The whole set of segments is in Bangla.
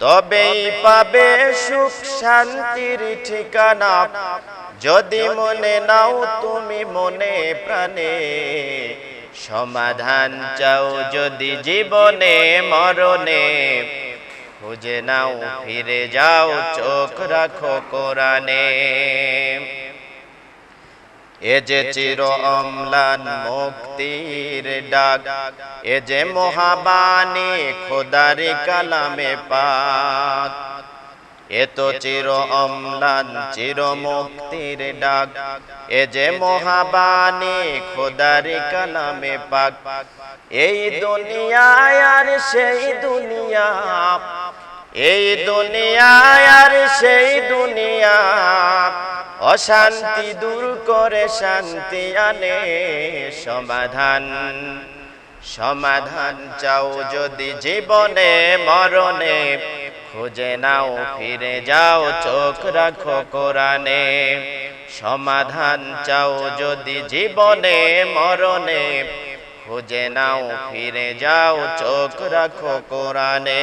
তবেই পাবে সুখ শান্তির ঠিকানা। যদি মনে নাও তুমি মনে প্রাণে সমাধান চাও যদি জীবনে মরণে। খুঁজে নাও ফিরে যাও চোখ রাখো কোরআনে। এ যে চির অম্লান মুক্তির ডাক, এ যে মহাবাণী খোদারি কালামে পাক, এ তো চির অম্লান, চির মুক্তির ডাক, এ যে মহাবাণী খোদারি কালামে পাক। এই দুনিয়ায় আর সেই দুনিয়া, এই দুনিয়ায় আর সেই দুনিয়া অশান্তি দূর করে শান্তি আনে সমাধান। সমাধান চাও যদি জীবনে, মরণে, খুঁজে নাও, ফিরে যাও, চোখ রাখো কোরআনে। সমাধান চাও যদি জীবনে, মরণে, খুঁজে নাও, ফিরে যাও, চোখ রাখো কোরআনে।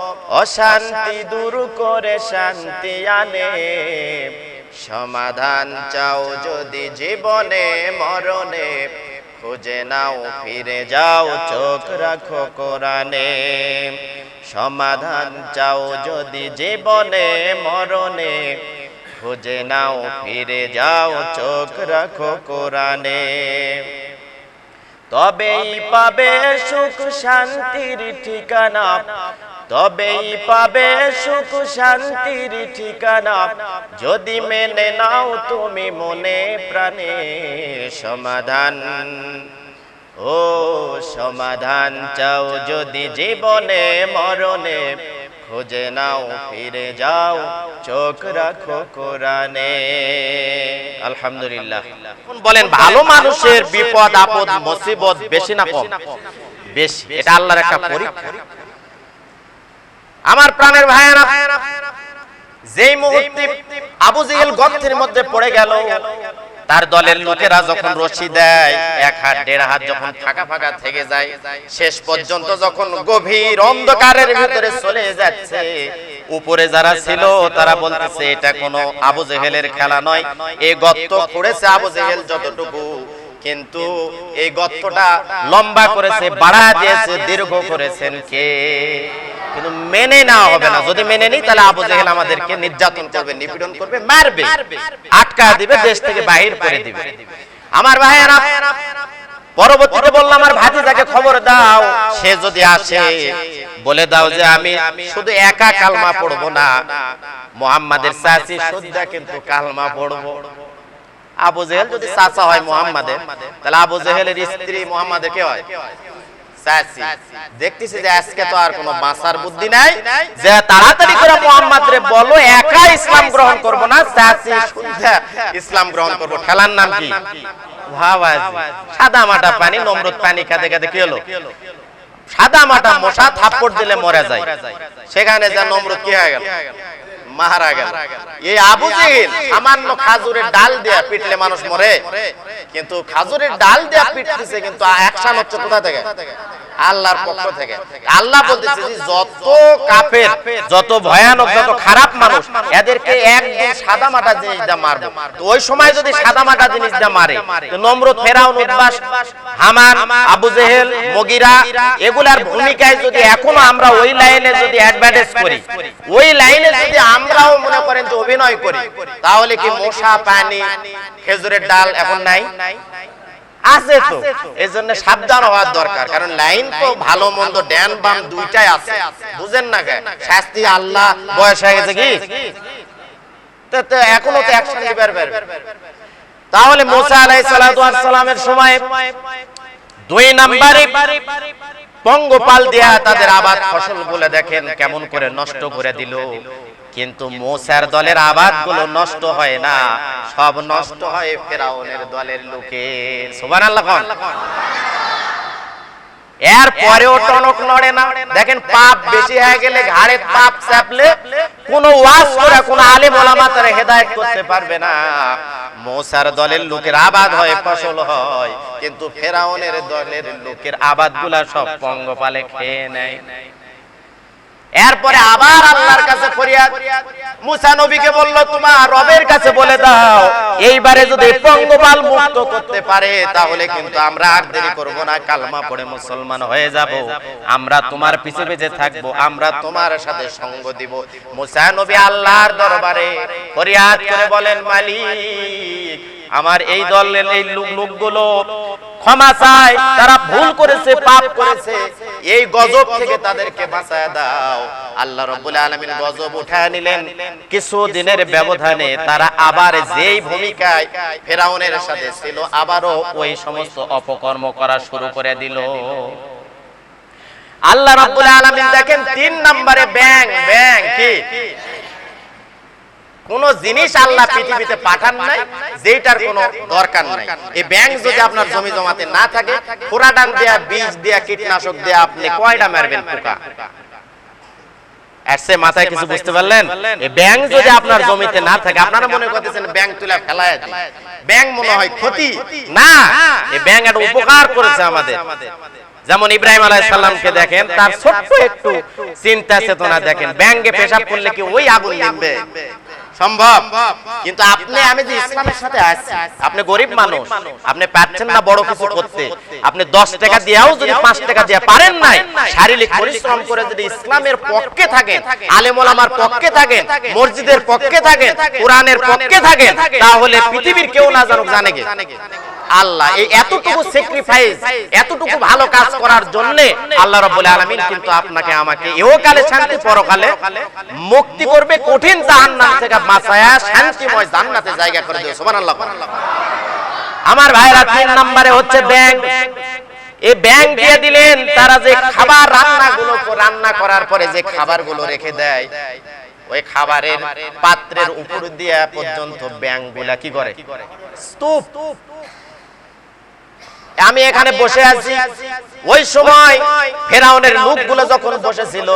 অশান্তি দূর করে শান্তি আনে। সমাধান চাও যদি জীবনে, মরণে। খুঁজে নাও, ফিরে যাও, চোখ রাখো কোরআনে। সমাধান চাও যদি জীবনে, মরণে। খুঁজে নাও, ফিরে যাও, চোখ রাখো কোরআনে। তবেই পাবে সুখ, শান্তির ঠিকানা। তবেই পাবে সুখ শান্তির ঠিকানা। যদি মেনে নাও তুমি মনে প্রাণে সমাধান। ও সমাধান চাও যদি জীবনে মরণে। খুঁজে নাও ফিরে যাও চোখ রাখো কোরআনে। আলহামদুলিল্লাহ। বলেন ভালো মানুষের বিপদ আপদ মুসিবত বেশি না কম? বেশি। এটা আল্লাহর একটা পরীক্ষা। আমার প্রাণের ভাইয়েরা যেই মুহূর্তে আবু জেহেল গর্তের মধ্যে পড়ে গেল তার দলের লোকেরা যখন রশি দেয় এক হাত দেড় হাত যখন ফাঁকা ফাঁকা থেকে যায় শেষ পর্যন্ত যখন গভীর অন্ধকারের ভিতরে চলে যাচ্ছে। উপরে যারা ছিল তারা বলতেছে এটা কোনো আবু জেহেলের খেলা নয়। এই গর্ত করেছে আবু জেহেল যতটুকু। কিন্তু এই গর্তটা লম্বা করেছে বাড়া দিয়েছে দীর্ঘ করেছেন কে? কিন্তু মেনে নেওয়া হবে না। যদি মেনে নিই তাহলে আবু জেহেল আমাদেরকে নির্যাতন করবে নিপীড়ন করবে। মারবে। আটকা দিবে দেশ থেকে বাহির করে দিবে। আমার ভাইয়েরা পরবর্তীতে বললাম আমার ভাতিজাকে খবর দাও। সে যদি আসে বলে দাও যে আমি শুধু একা কালমা পড়ব না। মোহাম্মদের চাচি কিন্তু কালমা পড়ব। আবু জেহেল যদি চাচা হয় মোহাম্মদের তাহলে আবু জেহেলের স্ত্রী মোহাম্মদের কে হয়? দেখতেছি যে আজকে তো আর কোনো বাঁচার বুদ্ধি নাই, যে তাড়াতাড়ি করে মোহাম্মদ রে বলো, একা ইসলাম গ্রহণ করব না ইসলাম গ্রহণ করব। নাম কি? সাদা মাটা পানি, নমরুদ পানি কাঁদে কাঁদে কি হলো? সাদা মাটা মশা থাপ্পড় দিলে মরে যায়। সেখানে যা নমরুদ কি হয়ে গেল? মারা গেল। এই আবু জেহেল সামান্য খাজুরের ডাল দেয়া পিটলে মানুষ মরে। কিন্তু খাজুরের ডাল দেয়া পিটতেছে কিন্তু অ্যাকশন হচ্ছে কোথা থেকে? আল্লাহর পক্ষ থেকে। আল্লাহ বলতেছে যে যত কাফের যত ভয়ানক যত খারাপ মানুষ এদেরকে একদম সাদা মাটা জিনিস দিয়ে মারবো। তো ওই সময় যদি সাদা মাটা জিনিস দিয়ে মারে তো নমরুদ ফেরাউন উদ্বাস হামান আবু জেহেল মগিরা এগুলার ভূমিকায় যদি এখনও আমরা ওই লাইনে যদি অ্যাডভার্টাইজ করি ওই লাইনে যদি আমরাও মনে করেন যে অভিনয় করি তাহলে কি মশা পানি খেজুরের ডাল এখন নাই? আছে তো। এই জন্য সাবধান হওয়ার দরকার। কারণ লাইন তো ভালো মন্দ ড্যান বাম দুইটাই আছে। বুঝেন না শাস্তি আল্লাহ বয়স হয়ে গেছে কি? এখনও তো অ্যাকশন নিবার তাহলে মুসা সালামের সময় দুই নম্বরে পঙ্গপাল দিয়া তাদের আবাদ ফসল বলে দেখেন কেমন করে নষ্ট করে দিল। কিন্তু মোসার দলের আবাদগুলো নষ্ট হয় না। সব নষ্ট হয় ফেরাউনের দলের লোকের। এর পরেও টনক নড়ে না। দেখেন পাপ বেশি হয়ে গেলে ঘাড়ে পাপ চাপলে কোন ওয়াজ করে কোন করতে পারবে না। মোসার দলের লোকের আবাদ হয়, ফসল হয়। কিন্তু ফেরাউনের দলের লোকের আবাদগুলা সব পঙ্গপালে খেয়ে নেয়। এরপরে আবার আল্লাহর কাছে ফরিয়াদ। মুসা নবীকে বলল, তোমার রবের কাছে বলে দাও, এইবারে যদি পঙ্গপাল মুক্ত করতে পারে, তাহলে কিন্তু আমরা আর দেরি করব না, কালমা পড়ে মুসলমান হয়ে যাব। আমরা তোমার পিছে পিছে থাকব, আমরা তোমার সাথে সঙ্গ দিব। মুসা নবী আল্লাহর দরবারে ফরিয়াদ করে বলেন, মালিক, আমার এই দলের এই লোক লোকগুলো ক্ষমা চায় তারা ভুল করেছে পাপ করেছে। এই গজব থেকে তাদেরকে বাঁচায় দাও। আল্লাহ রাব্বুল আলামিন গজব উঠায় নিলেন। কিছু দিনের ব্যবধানে তারা আবার যেই ভূমিকায় ফেরাউনের সাথে ছিল আবারও ওই সমস্ত অপকর্ম করা শুরু করে দিল। আল্লাহ রাব্বুল আলামিন দেখেন তিন নম্বরে ব্যাং ব্যাং কি? কোন জিনিস আল্লাহ পৃথিবীতে পাঠান নাই যেটার কোনো দরকার নাই। এই ব্যাংক যদি আপনার জমি জমাতে না থাকে ফুরাডান দেয়া বীজ দেয়া, কীটনাশক দেয়া, আপনি কয়টা মারবেন পোকা মনে মনে হয় যেমন ইব্রাহিম আলাইহিস সালামকে দেখেন, তার ছোট্ট একটু চিন্তা চেতনা দেখেন। ব্যাংকে পেশাব করলে কি ওই আগুন নিবে সম্ভব। কিন্তু আপনি আমি যে ইসলামের সাথে আছি আপনি গরিব মানুষ। আপনি পাচ্ছেন না বড় কিছু করতে। আপনি দশ টাকা দিয়েও যদি পাঁচ টাকা দিয়ে পারেন নাই শারীরিক পরিশ্রম করে যদি ইসলামের পক্ষে থাকেন আলেম ওলামার পক্ষে থাকে মসজিদের পক্ষে থাকে কোরআনের পক্ষে থাকেন তাহলে পৃথিবীর কেউ না জানুক জানে কে আল্লাহ। এই এতটুকু স্যাক্রিফাইস এতটুকু ভালো কাজ করার জন্য আল্লাহ রাব্বুল আলামিন কিন্তু আপনাকে আমাকে ইহকালে শান্তি পরকালে মুক্তি করবে কঠিন জাহান্নাম থেকে বাঁচায়া শান্তিময় জান্নাতে জায়গা করে দিও। সুবহানাল্লাহ। আমার ভাইরা তিন নম্বরে হচ্ছে ব্যাংক। এই ব্যাংক। দিয়ে দিলেন তারা যে খাবার রান্নাগুলো রান্না করার পরে যে খাবারগুলো রেখে দেয় ওই খাবারের পাত্রের উপর দিয়ে পর্যন্ত ব্যাংকগুলা কি করে? স্তূপ। আমি এখানে বসে আছি। ওই সময় ফেরাউনের লোকগুলো যখন বসেছিল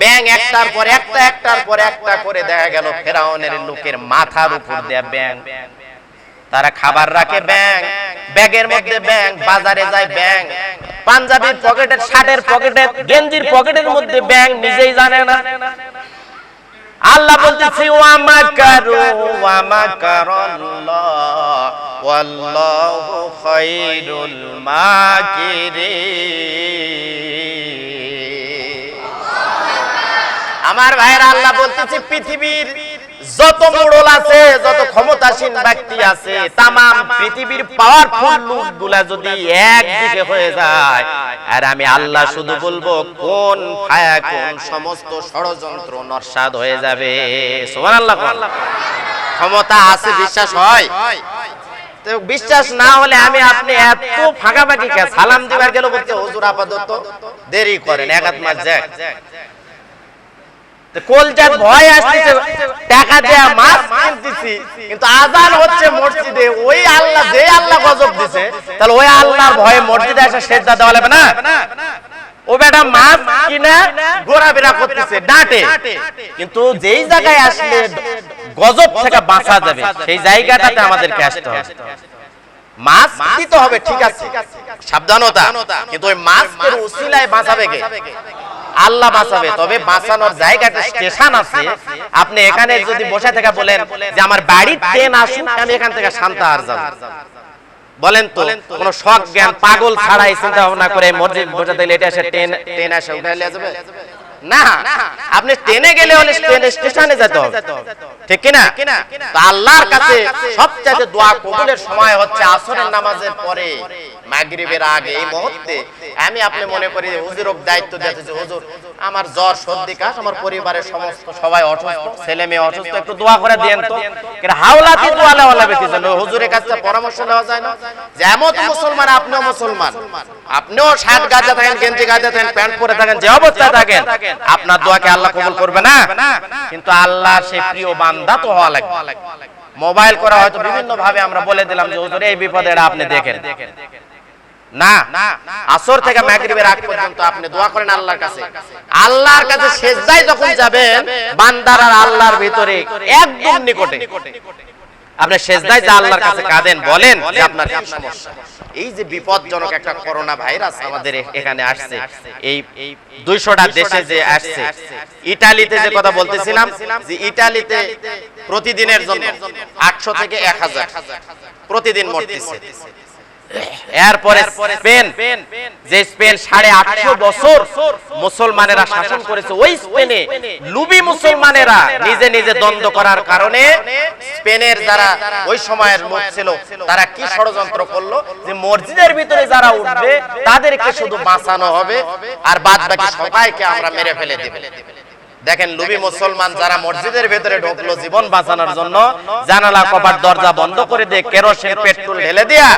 ব্যাং একটার পর একটা একটার পর একটা করে দেখা গেল ফেরাউনের লোকের মাথার উপর দেয়া ব্যাং। তারা খাবার রাখে ব্যাং। ব্যাগের মধ্যে ব্যাং বাজারে যায় ব্যাং। পাঞ্জাবির পকেটের শার্টের পকেটে গেঞ্জির পকেটের মধ্যে ব্যাং নিজেই জানে না। আল্লাহ বলতেছে ওয়ামা কারু ওয়ামা কারাল্লাহ ওয়াল্লাহু খায়রুল মাকিরিন। আমার ভাইরা আল্লাহ বলতেছে পৃথিবীর যত মোড়ল আছে, যত ক্ষমতাসীন ব্যক্তি আছে, তামাম পৃথিবীর পাওয়ারফুল লোকগুলা যদি একদিকে হয়ে যায়, আর আমি আল্লাহ শুধু বলব, কোন ফায়া, কোন সমস্ত ষড়যন্ত্র নরসাদ হয়ে যাবে? সুবহানাল্লাহ ক্ষমতা আছে, বিশ্বাস হয়? বিশ্বাস না হলে আমি আপনি এত ফাঁকাফাঁকি কে সালাম দিবার গেল বলতে, হুজুর, আপাতত দেরি করেন, এক যাক। কলজাত ভয় আসতেছে টাকা দেয়া মাছ কিনতেছি। কিন্তু আজান হচ্ছে মসজিদে ওই আল্লাহ যে আল্লাহ গজব দিছে তাহলে ওই আল্লাহর ভয়ে মসজিদে এসে সেজদা দেওয়া লাগবে না? ও বেটা মাছ কিনা ঘোরাফেরা করতেছে ডাঁটে। কিন্তু যেই জায়গায় আসলে গজব থেকে বাঁচা যাবে সেই জায়গাটাতে আমাদেরকে আসতে হবে। মাছ দিতে হবে ঠিক আছে। সাবধানতা। কিন্তু ওই মাছের উসিলায় বাঁচাবে কে আল্লাহ বাঁচাবে তবে বাঁচানোর জায়গাটা স্টেশন আছে। আপনি এখানে যদি বসে থেকে বলেন যে আমার বাড়ির ট্রেন আসুন আমি এখান থেকে শান্ত আর যাব। বলেন তো কোন শখ জ্ঞান পাগল ছাড়াই চিন্তা ভাবনা করে মসজিদ বসে দিলে এটা এসে ট্রেন ট্রেন এসে উঠে যাবে। না, আপনি ট্রেনে গেলে হলে ট্রেনে স্টেশনে যেতে হবে। ঠিক কিনা? তো আল্লাহর কাছে সবচেয়ে দোয়া কবুলের সময় হচ্ছে আসরের নামাজের পরে, মাগরিবের আগে, এই মুহূর্তে। আমি আপনি মনে করি হুজুর দায়িত্ব দিয়েছে যে হুজুর আমার জ্বর সর্দি কাশ আমার পরিবারের সমস্ত সবাই অসুস্থ ছেলে মেয়ে অসুস্থ একটু দোয়া করে দেন তো। কিন্তু হাওলাতি দোয়া লেওয়ালা বেশি জন্য হুজুরের কাছে পরামর্শ নেওয়া যায় না। যেমন মুসলমান আপনিও মুসলমান। আপনিও শার্ট গাজা থাকেন গেঞ্জি গাজা থাকেন প্যান্ট পরে থাকেন যে অবস্থা থাকেন আপনার দোয়াকে আল্লাহ কবুল করবে না। কিন্তু আল্লাহ সে প্রিয় বান্দা তো হওয়া লাগবে। মোবাইল করা হয়তো বিভিন্ন ভাবে আমরা বলে দিলাম যে হুজুর এই বিপদে আপনি দেখেন। না, আসর থেকে মাগরিবের আগ পর্যন্ত আপনি দোয়া করেন আল্লাহর কাছে। আল্লাহর কাছে সেজদায় যখন যাবেন, বান্দার আর আল্লাহর ভিতরে একদম নিকটে। আপনি সেজদায় যা আল্লাহর কাছে কাঁদেন, বলেন যে আপনার কি সমস্যা? এই যে বিপদজনক একটা করোনা ভাইরাস আমাদের এখানে আসছে, এই দুইশোটা দেশে যে আসছে, ইটালিতে যে কথা বলতেছিলাম, যে ইটালিতে প্রতিদিনের জন্য আটশো থেকে এক হাজার প্রতিদিন মরতেছে। এরপরে স্পেন। যে স্পেন সাড়ে আটশো বছর মুসলমানেরা শাসন করেছে ওই স্পেনে লুবি মুসলমানেরা নিজে নিজে দ্বন্দ্ব করার কারণে স্পেনের যারা ওই সময়ের লোক ছিল তারা কি ষড়যন্ত্র করল? যে মসজিদের ভিতরে যারা উঠবে তাদেরকে শুধু বাঁচানো হবে আর বাদ বাকি সবাইকে আমরা মেরে ফেলে দেবে। দেখেন লুবি মুসলমান যারা মসজিদের ভেতরে ঢুকলো জীবন বাঁচানোর জন্য জানালা কপাট দরজা বন্ধ করে দিয়ে কেরোসিন পেট্রোল ঢেলে দিয়া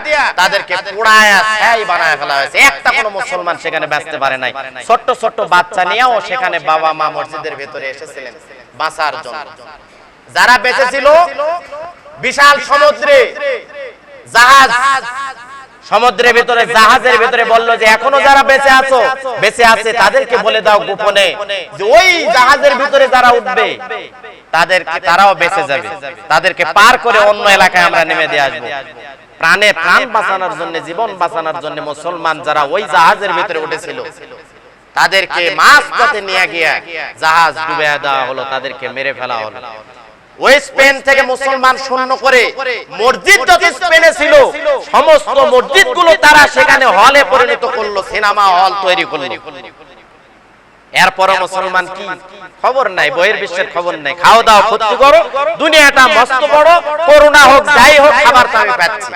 তাদেরকে পোড়ায়া ছাই বানায় ফেলা হয়েছে। একটা কোনো মুসলমান সেখানে বাঁচতে পারে নাই। ছোট্ট ছোট্ট বাচ্চা নিয়েও সেখানে বাবা মা মসজিদের ভেতরে এসেছিলেন। বাঁচার জন্য। যারা বেঁচেছিল বিশাল সমুদ্রে জাহাজ সমুদ্রের ভিতরে জাহাজের ভিতরে বলল যে এখনও যারা বেঁচে আছো বেঁচে আছে তাদেরকে বলে দাও গোপনে যে ওই জাহাজের ভিতরে যারা উঠবে তাদেরকে তারাও বেঁচে যাবে। তাদেরকে পার করে অন্য এলাকায় আমরা নেমে দিয়ে আসব। প্রাণে প্রাণ বাঁচানোর জন্য জীবন বাঁচানোর জন্য মুসলমান যারা ওই জাহাজের ভিতরে উঠেছিল তাদেরকে মাছ পথে নিয়ে গিয়ে জাহাজ ডুবে দেওয়া হলো তাদেরকে মেরে ফেলা হলো। ওই স্পেন থেকে মুসলমান শূন্য করে মসজিদ যত স্পেনে ছিল সমস্ত মসজিদ তারা সেখানে হলে পরিণত করল সিনেমা হল তৈরি করল। এরপর মুসলমান কি? খবর নাই বইয়ের বিশ্বের খবর নাই। খাওয়া দাওয়া ক্ষতি করো দুনিয়াটা মস্ত বড় করোনা হোক যাই হোক খাবার তো আমি পাচ্ছি।